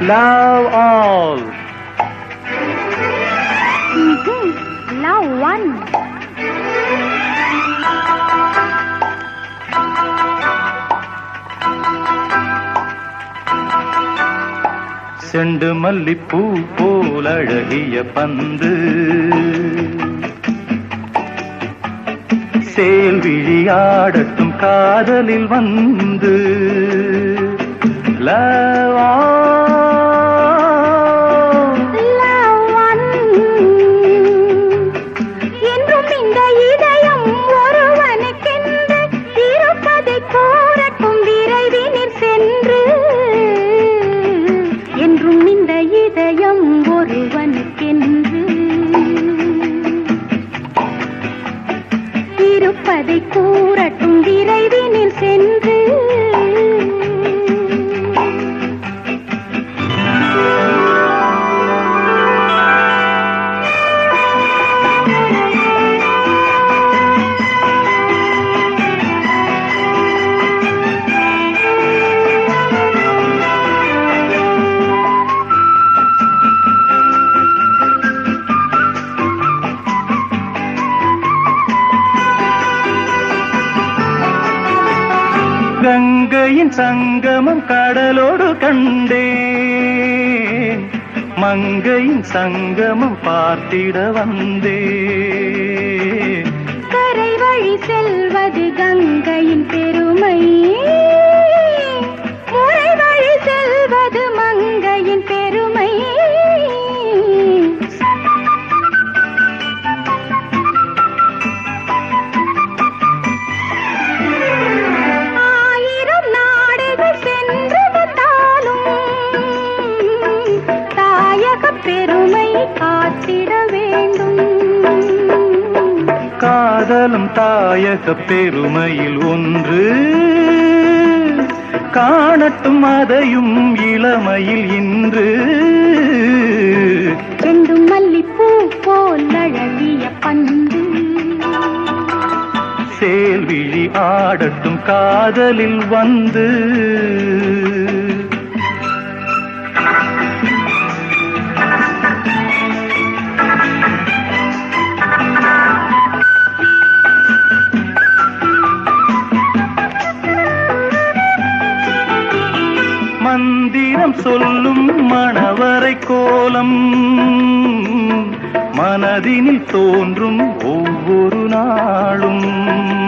Love all. Love one. செண்டு மல்லிப்பூ போல் அழகிய பந்து சேல் விழியாடட்டும் காதலில் வந்து Love இருப்பதை கூறட்டும் விரைவினில் சென்று கங்கையின் சங்கமம் கடலோடு கண்டேன். மங்கையின் சங்கமம் பார்த்திட வந்தேன். கரை வழி செல்வது கங்கையின் பெரு காதலும் தாயக பெருமையில் ஒன்று. காணட்டும் அதையும் இளமையில் இன்று. செண்டும் மல்லிப்பூ போல் அழகிய பந்து சேல்விழி ஆடட்டும் காதலில் வந்து. மந்திரம் சொல்லும் மணவரை கோலம். மனதினில் தோன்றும் ஒவ்வொரு நாளும்.